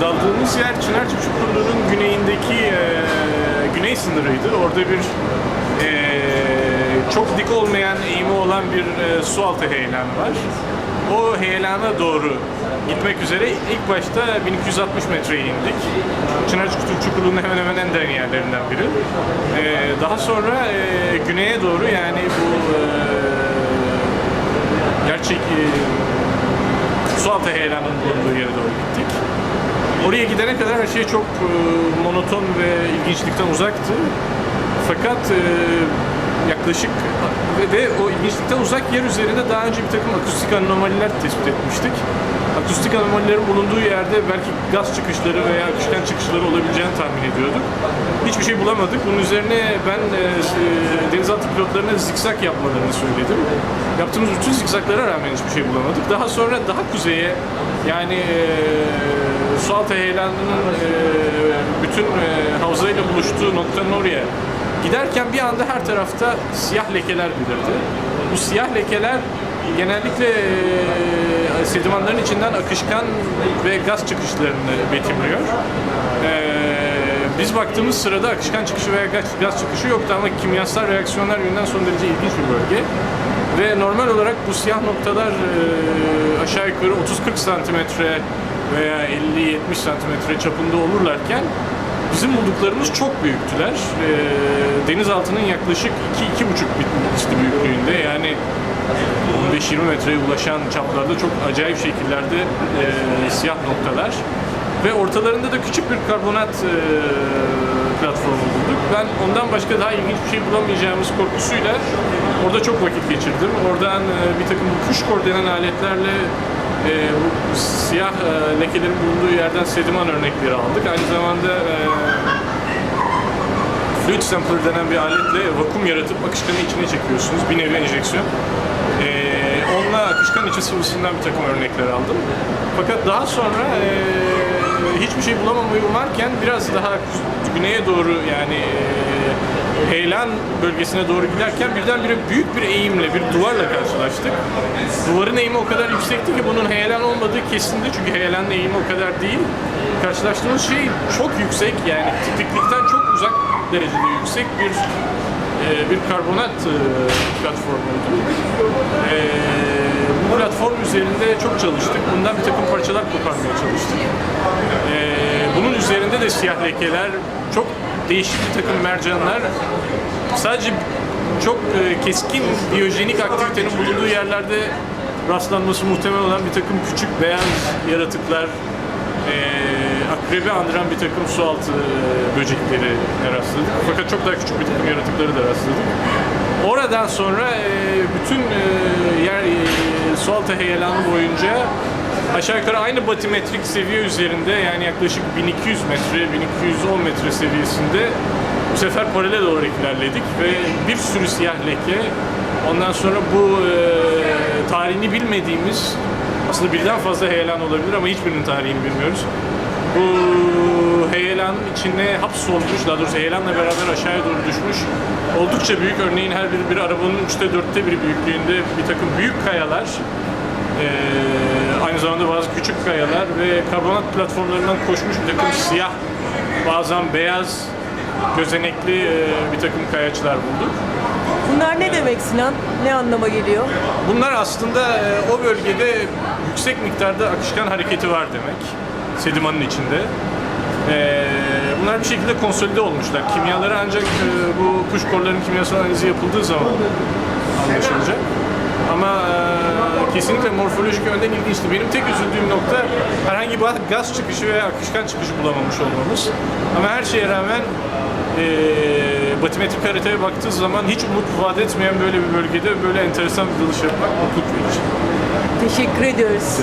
daldığımız yer Çınarcık Çukurlu'nun güneyindeki e, güney sınırıydı. Orada bir e, çok dik olmayan eğimi olan bir e, su altı heyelanı var. O heyelana doğru gitmek üzere ilk başta 1260 metreye indik. Çınarcık Çukurlu'nun hemen hemen en derin yerlerinden biri. E, daha sonra e, güneye doğru yani bu e, gerçek e, sualtı heyelanının bulunduğu yere doğru gittik. Oraya gidene kadar her şey çok e, monoton ve ilginçlikten uzaktı. Fakat e, yaklaşık ve o ilginçlikten uzak yer üzerinde daha önce bir takım akustik anomaliler tespit etmiştik. Akustik anomalilerin bulunduğu yerde belki gaz çıkışları veya akışkan çıkışları olabileceğini tahmin ediyorduk. Hiçbir şey bulamadık. Bunun üzerine ben e, e, denizaltı pilotlarına zikzak yapmalarını söyledim. Yaptığımız bütün zikzaklara rağmen hiçbir şey bulamadık. Daha sonra daha kuzeye yani e, sualtı heyelanının e, bütün e, havzayla buluştuğu noktanın oraya giderken bir anda her tarafta siyah lekeler belirdi. Bu siyah lekeler genellikle e, sedimanların içinden akışkan ve gaz çıkışlarını betimliyor. Biz baktığımız sırada akışkan çıkışı veya gaz, çıkışı yoktu ama kimyasal reaksiyonlar yönünden son derece ilginç bir bölge. Ve normal olarak bu siyah noktalar aşağı yukarı 30-40 santimetre veya 50-70 santimetre çapında olurlarken bizim bulduklarımız çok büyüktüler. E, denizaltının yaklaşık 2-2,5 misli büyüklüğünde yani 15-20 metreye ulaşan çaplarda çok acayip şekillerde e, siyah noktalar. Ve ortalarında da küçük bir karbonat e. Ben ondan başka daha ilginç bir şey bulamayacağımız korkusuyla orada çok vakit geçirdim. Oradan e, bir takım kuşkor denen aletlerle e, bu siyah e, lekelerin bulunduğu yerden sediman örnekleri aldık. Aynı zamanda e, fluid sampler denen bir aletle vakum yaratıp akışkanı içine çekiyorsunuz. Bir nevi enjeksiyon. Ee, onunla akışkan içi sıvısından bir takım örnekler aldım. Fakat daha sonra ee, hiçbir şey bulamamayı umarken biraz daha güneye doğru yani ee, Heyelan bölgesine doğru giderken birdenbire büyük bir eğimle, bir duvarla karşılaştık. Duvarın eğimi o kadar yüksekti ki bunun heyelan olmadığı kesindi çünkü heyelanın eğimi o kadar değil. Karşılaştığımız şey çok yüksek yani tipiklikten çok uzak derecede yüksek bir e, bir karbonat e, platformuydu. Üzerinde çok çalıştık. Bundan bir takım parçalar koparmaya çalıştık. E, bunun üzerinde de siyah lekeler, çok değişik bir takım mercanlar. Sadece çok e, keskin biyojenik aktivitenin bulunduğu yerlerde rastlanması muhtemel olan bir takım küçük beyaz yaratıklar, e, akrebi andıran bir takım sualtı e, böcekleri rastladık. Fakat çok daha küçük bir takım yaratıkları da rastladık. Oradan sonra e, bütün e, yer e, sualtı heyelanı boyunca aşağı yukarı aynı batimetrik seviye üzerinde yani yaklaşık 1200 metre, 1210 metre seviyesinde bu sefer paralel olarak ilerledik ve bir sürü siyah leke ondan sonra bu tarihini bilmediğimiz aslında birden fazla heyelan olabilir ama hiçbirinin tarihini bilmiyoruz. Bu heyelanın içine hapsolmuş, daha doğrusu heyelanla beraber aşağıya doğru düşmüş. Oldukça büyük, örneğin her biri bir arabanın üçte dörtte bir büyüklüğünde bir takım büyük kayalar. Ee, aynı zamanda bazı küçük kayalar ve karbonat platformlarından koşmuş bir takım siyah, bazen beyaz, gözenekli e, bir takım kayaçlar bulduk. Bunlar ne demek Sinan? Ne anlama geliyor? Bunlar aslında e, o bölgede yüksek miktarda akışkan hareketi var demek. Sedimanın içinde. E, bunlar bir şekilde konsolide olmuşlar. Kimyaları ancak e, bu kuş korların kimyasal analizi yapıldığı zaman anlaşılacak. Ama e, kesinlikle morfolojik yönden ilginçti. Benim tek üzüldüğüm nokta herhangi bir gaz çıkışı veya akışkan çıkışı bulamamış olmamız. Ama her şeye rağmen e, batimetrik haritaya baktığı zaman hiç umut vaat etmeyen böyle bir bölgede böyle enteresan bir dalış yapmak mutluluk verici. Teşekkür ediyoruz.